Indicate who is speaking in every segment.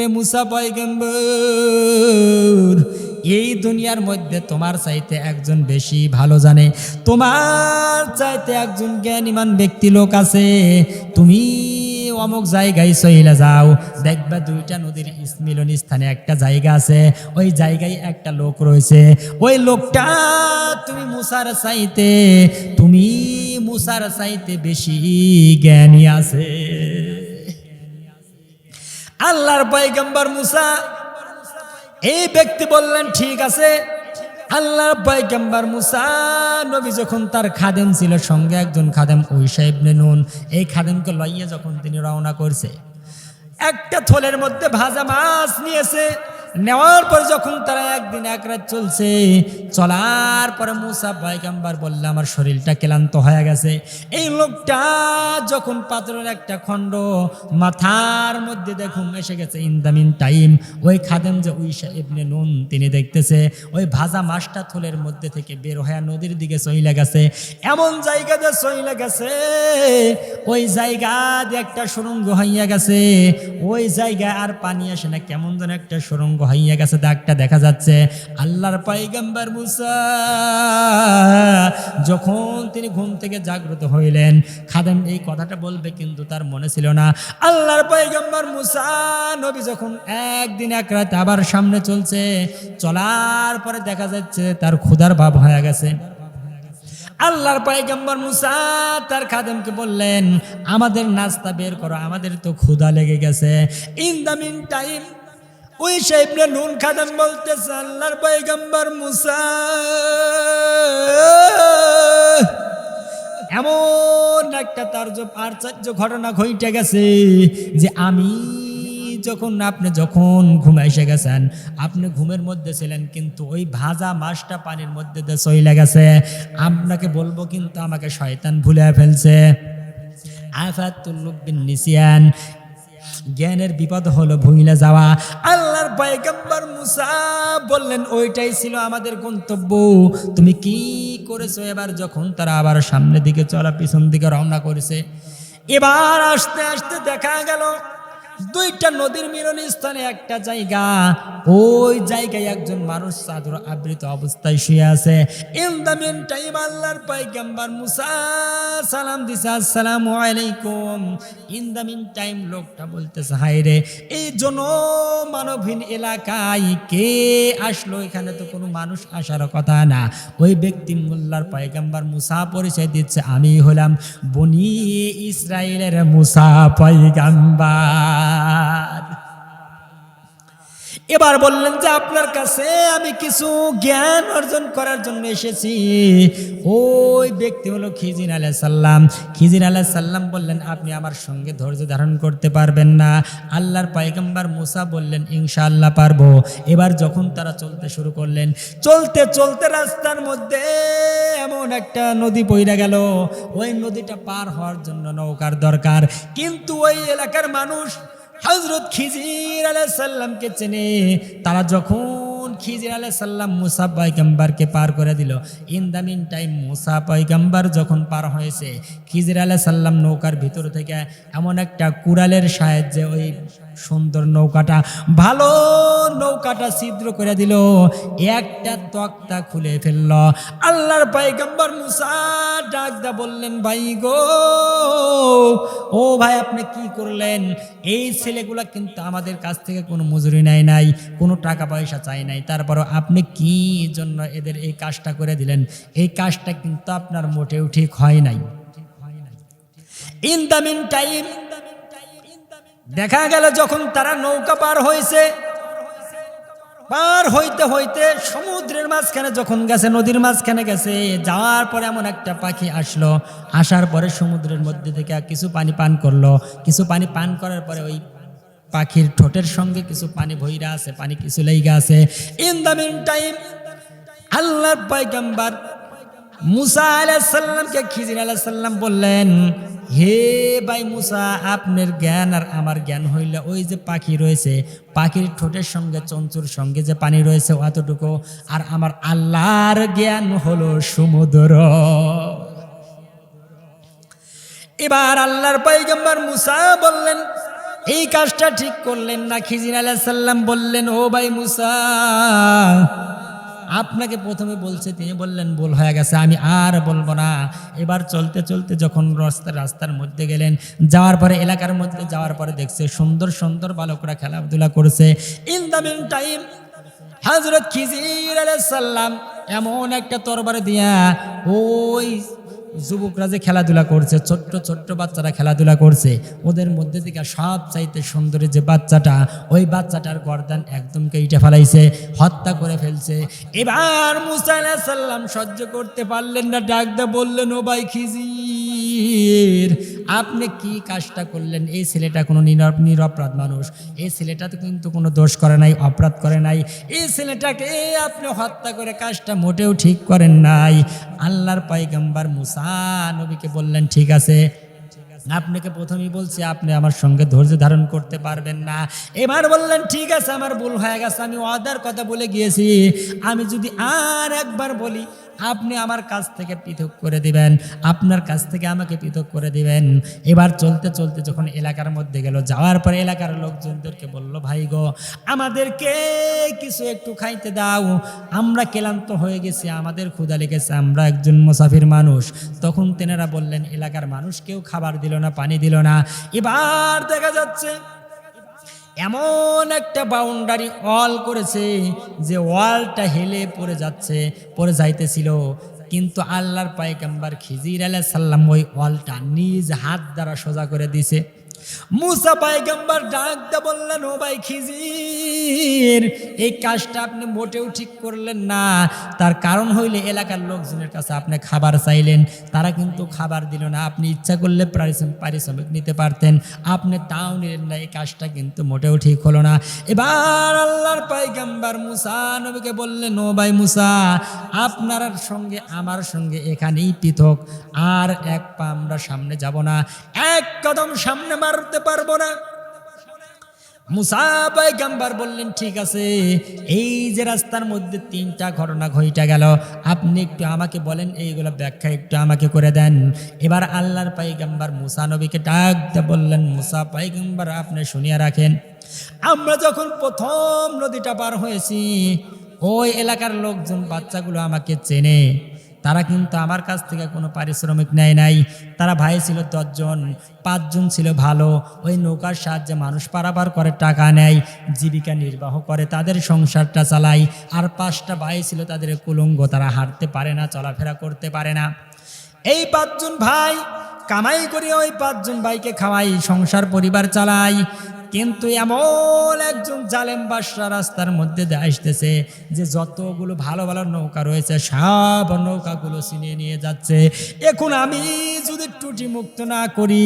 Speaker 1: মুসা পয়গম্বর, এই দুনিয়ার মধ্যে তোমার চাইতে একজন বেশি ভালো জানে। তোমার চাইতে একজন জ্ঞানীমান ব্যক্তি লোক আছে। তুমি অমুক জায়গায় সহিলা যাও, দেখবা দুইটা নদীর মিলন স্থানে একটা জায়গা আছে, ওই জায়গায় একটা লোক রয়েছে। ওই লোকটা তুমি মুসার চাইতে, তুমি মুসার চাইতে বেশি জ্ঞানী আছে। আল্লাহর পয়গম্বর মুসা। এই ব্যক্তি বললেন, ঠিক আছে। আল্লাহর পয়গম্বর মুসা, নবী যখন তার খাদেম ছিল, সঙ্গে একজন খাদেম ওই সাহেব নুন, এই খাদেমকে লইয়ে যখন তিনি রওনা করছে, একটা থলের মধ্যে ভাজা মাছ নিয়েছে। নেওয়ার পর যখন তারা একদিন এক রাত চলছে, চলার পরে মুসা পায়গাম্বার বললে, আমার শরীরটা ক্লান্ত হয়ে গেছে। এই লোকটা যখন পাথরের একটা খণ্ড মাথার মধ্যে দেখুন এসে গেছে ইন দ্য মিন টাইম ওই খাদেম যে উইসা ইবনে নুন তিনি দেখতেছে, ওই ভাজা মাছটা থলের মধ্যে থেকে বের হয়ে নদীর দিকে চইলে গেছে। এমন জায়গাতে চইলে গেছে, ওই জায়গা দিয়ে একটা সুরঙ্গ হইয়া গেছে। ওই জায়গায় আর পানি আসে না, কেমন যেন একটা সুরঙ্গ হইয়া গেছে দাগটা দেখা যাচ্ছে। আল্লাহর পাইগাম্বার মুসা যখন তিনি ঘুম থেকে জাগ্রত হইলেন, খাদেম এই কথাটা বলবে কিন্তু তার মনে ছিল না। আল্লাহর পাইগাম্বার মুসা নবী যখন একদিন এক রাত আবার সামনে চলছে, চলার পরে দেখা যাচ্ছে তার ক্ষুধার ভাব হয়ে গেছে। আল্লাহর পায়গম্বর মুসা তার খাদেমকে বললেন, আমাদের নাস্তা বের করো, আমাদের তো ক্ষুধা লেগে গেছে। ইন দ্য মিন টাইম ওই সাহেবরে নুন খাদেম বলতেছে, আল্লাহর পায়গম্বর মুসা। এমন একটা তার আশ্চর্য ঘটনা ঘটে গেছে যে আমি যখন, আপনি যখন ঘুমে এসে গেছেন, আপনি ঘুমের মধ্যে ছিলেন, কিন্তু ওই ভাজা মাছটা পানির মধ্যে দিয়ে চইলে গেছে। আপনাকে বলব কিন্তু আমাকে শয়তান ভুলে ফেলছে। আফাতুল্লুবিন নিসিয়ান জ্ঞানের বিপদ হলো ভুইলে যাওয়া। আল্লাহর পয়গম্বর মুসা বললেন, ওইটাই ছিল আমাদের গন্তব্য। তুমি কি করেছ? এবার যখন তারা আবার সামনের দিকে চলা, পিছন দিকে রওনা করেছে, এবার আসতে আসতে দেখা গেল দুইটা নদীর মিলন স্থানে একটা জায়গা। ওই জায়গায় একজন মানুষ চাদর আবৃত অবস্থায় শুয়ে আছে। ইন মিন টাইম আল্লাহর পাইগাম্বার মুসা সালাম দিছে, আসসালামু আলাইকুম। ইন মিন টাইম লোকটা বলতেছে হাই রে, এই জন মানবহীন এলাকায় কে আসলো? এখানে তো কোনো মানুষ আসার কথা না। ওই ব্যক্তি মোল্লার পায়গাম্বার মুসা পরিচয় দিচ্ছে আমি হলাম বনি ইসরায়েলের মুসা পায়গাম্বার এবার বললেন যে, আপনার কাছে আমি কিছু জ্ঞান অর্জন করার জন্য এসেছি। ওই ব্যক্তি হলো খিজির আলাহ সাল্লাম খিজির আলাহ সাল্লাম বললেন, আপনি আমার সঙ্গে ধৈর্য ধারণ করতে পারবেন না। আল্লাহর পায়গম্বার মুসা বললেন, ইনশাআল্লাহ পারব। এবার যখন তারা চলতে শুরু করলেন, চলতে চলতে রাস্তার মধ্যে এমন একটা নদী বইরা গেল। ওই নদীটা পার হওয়ার জন্য নৌকার দরকার। কিন্তু ওই এলাকার মানুষ হজরত খিজির আলাহ সাল্লামকে চেনে। তারা যখন খিজির আলাহ সাল্লাম মুসা পয়গাম্বারকে পার করে দিল ইন দ্য মিন টাইম মুসা পয়গাম্বার যখন পার হয়েছে, খিজির আলাহ সাল্লাম নৌকার ভিতর থেকে এমন একটা কুড়ালের সাহায্যে ওই সুন্দর নৌকাটা ভালো নৌকাটা ছিদ্র করে দিল, একটা তক্তা খুলে ফেলল। আল্লাহর পাইগম্বর মুসা ডাকদা বললেন, ভাই গো, ও ভাই, আপনি কি করলেন? এই ছেলেগুলা কিন্তু আমাদের কাছ থেকে কোনো মজুরি নেয় নাই, কোনো টাকা পয়সা চাই নাই। তারপরও আপনি কি জন্য এদের এই কাজটা করে দিলেন? এই কাজটা কিন্তু আপনার মোটেও ঠিক হয় নাই। ইন দ্য মিন টাইম দেখা গেল যখন তারা নৌকা পার হয়েছে পার হইতে হইতে সমুদ্রের মাঝখানে যখন গেছে, নদীর মাঝখানে গেছে, যাওয়ার পরে এমন একটা পাখি আসলো। আসার পরে সমুদ্রের মধ্যে থেকে কিছু পানি পান করল। কিছু পানি পান করার পরে ওই পাখির ঠোঁটের সঙ্গে কিছু পানি ভইরা আছে, পানি কিছু লেগে আছে। In the mean time Allah পাইগাম্বার Musa আলাইসাল্লামকে খিজির আলাইসাল্লাম বললেন, হে ভাই মুসা, আপনার জ্ঞান আর আমার জ্ঞান হইলে ওই যে পাখি রয়েছে। পাখির ঠোঁটের সঙ্গে, চঞ্চুর সঙ্গে যে পানি রয়েছে অতটুকু। আর আমার আল্লাহর জ্ঞান হলো সমুদ্র। এবার আল্লাহর পাইগম্বর মুসা বললেন, এই কাজটা ঠিক করলেন না? খিজির আলাহ সাল্লাম বললেন, ও ভাই মুসা আপনাকে প্রথমে বলছে, তিনি বললেন, ভুল হয়ে গেছে, আমি আর বলব না। এবার চলতে চলতে যখন রাস্তা, রাস্তার মধ্যে গেলেন, যাওয়ার পরে, এলাকার মধ্যে যাওয়ার পরে দেখছে, সুন্দর সুন্দর বালকরা খেলাধুলা করেছে। ইন দ্য মিন টাইম হজরত খিজির সাল্লাম এমন একটা তরবারি দিয়া ওই যুবকরা যে খেলাধুলা করছে, ছোট্ট ছোট্ট বাচ্চারা খেলাধুলা করছে, ওদের মধ্যে থেকে সব চাইতে সুন্দরী যে বাচ্চাটা, ওই বাচ্চাটার গর্দান একদম কেটে ফেলাইছে, হত্যা করে ফেলছে। এবার মুসা সাল্লাম সহ্য করতে পারলেন না ডাকদা বললেন, ও ভাই খিজির আপনি কি কাজটা করলেন? এই ছেলেটা কোনো নিরব, নিরপরাধ মানুষ। এই ছেলেটা তো কিন্তু কোনো দোষ করে নাই, অপরাধ করে নাই। এই ছেলেটাকে আপনি হত্যা করে কাজটা মোটেও ঠিক করেন নাই। আল্লাহর পাইগাম্বার মুসা নবীকে বললেন, ঠিক আছে। আপনাকে প্রথমেই বলছি, আপনি আমার সঙ্গে ধৈর্য ধারণ করতে পারবেন না। এবার বললেন, ঠিক আছে, আমার ভুল হয়ে গেছে, আমি অদার কথা বলে গিয়েছি। আমি যদি আর একবার বলি আপনি আমার কাছ থেকে পৃথক করে দিবেন। আপনার কাছ থেকে আমাকে পৃথক করে দিবেন। এবার চলতে চলতে যখন এলাকার মধ্যে গেল, যাওয়ার পরে এলাকার লোকজনদেরকে বলল, ভাই গো, আমাদেরকে কিছু একটু খাইতে দাও। আমরা ক্লান্ত হয়ে গেছি, আমাদের ক্ষুদা লেগেছে, আমরা একজন মুসাফির মানুষ। তখন তেনারা বললেন, এলাকার মানুষ কেউ খাবার দিল না, পানি দিল না। এবার দেখা যাচ্ছে এমন একটা বাউন্ডারি ওয়াল করেছে যে ওয়ালটা হেলে পড়ে যাচ্ছে, পড়ে যাইতেছিল। কিন্তু আল্লাহর পায়গাম্বার খিজির আলাহ সাল্লাম ওই ওয়ালটা নিজ হাত দ্বারা সোজা করে দিছে মুসা পায়গাম্বার ডাকতে বললেন, ও ভাই খিজির, এই কাজটা আপনি মোটেও ঠিক করলেন না। তার কারণ হইলে এলাকার লোকজনের কাছে আপনি খাবার চাইলেন, তারা কিন্তু খাবার দিল না। আপনি ইচ্ছা করলে পারিশ্রম- পারিশ্রমিক নিতে পারতেন। আপনি তাও নিলেন না, এই কাজটা কিন্তু মোটেও ঠিক হলো না। এবার আল্লাহর পাইগাম্বার মুসা নবীকে বললেন, ও ভাই মুসা, আপনার সঙ্গে, আমার সঙ্গে এখানেই পৃথক। আর এক পা আমরা সামনে যাব না। এক কদম সামনে মারতে পারব না। মুসা পাইগাম্বার বললেন, ঠিক আছে, এই যে রাস্তার মধ্যে তিনটা ঘটনা ঘইটা গেল, আপনি একটু আমাকে বলেন, এইগুলো ব্যাখ্যা একটু আমাকে করে দেন। এবার আল্লাহর পাইগাম্বার মুসা নবীকে ডাক দিয়ে বললেন, মুসা পাইগাম্বার আপনি শুনিয়ে রাখেন, আমরা যখন প্রথম নদীটা পার হয়েছি, ওই এলাকার লোকজন বাচ্চাগুলো আমাকে চেনে। তারা কিন্তু আমার কাছ থেকে কোনো পারিশ্রমিক নেয় নাই। তারা ভাই ছিল দশজন, পাঁচজন ছিল ভালো। ওই নৌকার সাহায্যে মানুষ পারাপার করে টাকা নেয়, জীবিকা নির্বাহ করে, তাদের সংসারটা চালায়। আর পাঁচটা ভাই ছিল তাদের কুলঙ্গ, তারা হাঁটতে পারে না, চলাফেরা করতে পারে না। এই পাঁচজন ভাই কামাই করে ওই পাঁচজন ভাইকে খাওয়াই সংসার, পরিবার চালাই কিন্তু এমন একজন জালেম বাসরা রাস্তার মধ্যে দিয়ে আসতেছে যে যতগুলো ভালো ভালো নৌকা রয়েছে, সব নৌকাগুলো ছিনিয়ে নিয়ে যাচ্ছে। এখন আমি যদি টুটি মুক্ত না করি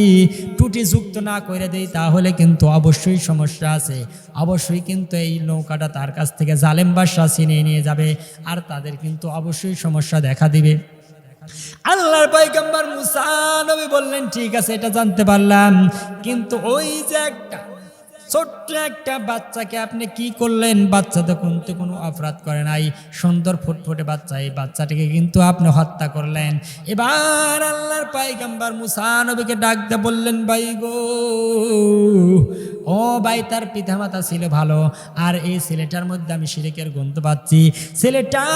Speaker 1: টুটি যুক্ত না করে দেই, তাহলে কিন্তু অবশ্যই সমস্যা আছে। অবশ্যই কিন্তু এই নৌকাটা তার কাছ থেকে জালেম বাসরা ছিনিয়ে নিয়ে যাবে আর তাদের কিন্তু অবশ্যই সমস্যা দেখা দিবে। আল্লাহর পাইগাম্বার মুসা নবী বললেন, ঠিক আছে, এটা জানতে পারলাম। কিন্তু ওই যে একটা ছোট্ট একটা বাচ্চাকে আপনি কি করলেন? বাচ্চা তো কিন্তু কোনো অপরাধ করে নাই। সুন্দর ফুটফুটে বাচ্চা, এই বাচ্চাটিকে কিন্তু আপনি হত্যা করলেন। এবার আল্লাহর পাইগাম্বার মুসা নবীকে ডাক দিয়ে বললেন, ভাই গো ও ভাই, তার পিতামাতা ছিল ভালো। আর এই ছেলেটার মধ্যে আমি সিরেকের গন্ধ পাচ্ছি। ছেলেটা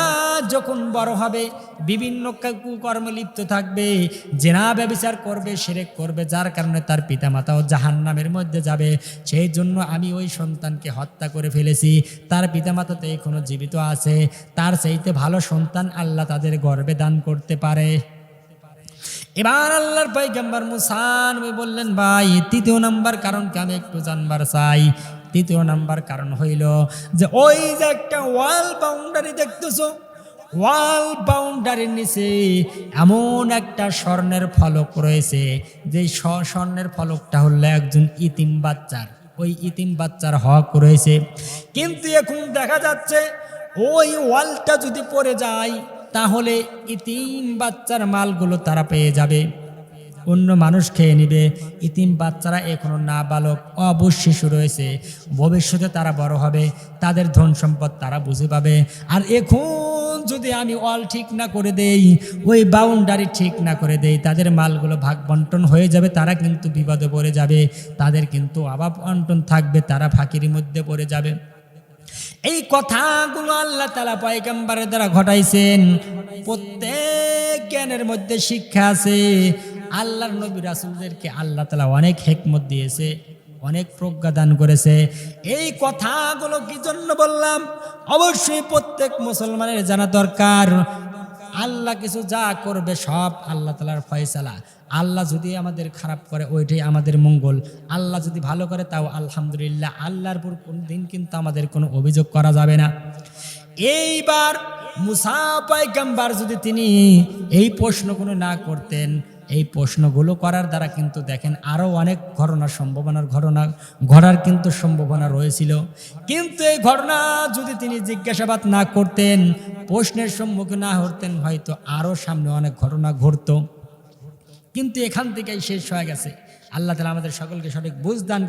Speaker 1: যখন বড় হবে, বিভিন্ন কা- কুকর্মে লিপ্ত থাকবে, জেনা ব্যবচার করবে, সেরেক করবে, যার কারণে তার পিতামাতাও জাহান নামের মধ্যে যাবে। সেই জন্য আমি ওই সন্তানকে হত্যা করে ফেলেছি। তার পিতামাতা তো এখনও জীবিত আছে। তার চাইতে ভালো সন্তান আল্লাহ তাদের গর্বে দান করতে পারে। এবার আল্লাহর পাইগাম্বার মুসান বললেন, ভাই, তৃতীয় নাম্বার কারণ কারণকে আমি একটু জানবার চাই। তৃতীয় নাম্বার কারণ হইল যে, ওই যে একটা ওয়াল বাউন্ডারি দেখতেছো, ওয়াল বাউন্ডারির নিচে এমন একটা স্বর্ণের ফলক রয়েছে। যে স্বর্ণের ফলকটা হলো একজন ইতিম বাচ্চার। ওই ইতিম বাচ্চার হক রয়েছে। কিন্তু এখন দেখা যাচ্ছে, ওই ওয়ালটা যদি পড়ে যায় তাহলে ইতিম বাচ্চার মালগুলো তারা পেয়ে যাবে। অন্য মানুষ খেয়ে নিবে। ইতিম বাচ্চারা এখনও না বালক অবুঝ শিশু রয়েছে। ভবিষ্যতে তারা বড় হবে, তাদের ধন সম্পদ তারা বুঝে পাবে। আর এখন যদি আমি অল ঠিক না করে দেই, ওই বাউন্ডারি ঠিক না করে দেই, তাদের মালগুলো ভাগ বন্টন হয়ে যাবে, তারা কিন্তু বিপদে পড়ে যাবে। তাদের কিন্তু অভাব অন্টন থাকবে, তারা ফাঁকির মধ্যে পড়ে যাবে। এই কথাগুলো আল্লাহ তালা পয়গম্বরের দ্বারা ঘটাইছেন। প্রত্যেক জ্ঞানের মধ্যে শিক্ষা আছে। আল্লাহর নবী রাসুলদেরকে আল্লাহ তালা অনেক হেকমত দিয়েছে, অনেক প্রজ্ঞা দান করেছে। এই কথাগুলো কি জন্য বললাম? অবশ্যই প্রত্যেক মুসলমানের জানা দরকার। আল্লাহ কিছু যা করবে সব আল্লাহ তালার ফয়সালা। আল্লাহ যদি আমাদের খারাপ করে, ওইটাই আমাদের মঙ্গল। আল্লাহ যদি ভালো করে, তাও আলহামদুলিল্লাহ। আল্লাহর পর কোন দিন কিন্তু আমাদের কোনো অভিযোগ করা যাবে না। এইবার মুসা পাইগাম্বার যদি তিনি এই প্রশ্নগুলো না করতেন, এই প্রশ্নগুলো করার দ্বারা কিন্তু দেখেন আরও অনেক ঘটনার সম্ভাবনার ঘটনা, ঘটার কিন্তু সম্ভাবনা রয়েছিল। কিন্তু এই ঘটনা যদি তিনি জিজ্ঞাসাবাদ না করতেন, প্রশ্নের সম্মুখীন না হতেন, হয়তো আরও সামনে অনেক ঘটনা ঘটতো। কিন্তু এখান থেকেই শেষ হয়ে গেছে। আল্লাহ তালা আমাদের সকলকে সঠিক বুঝ দান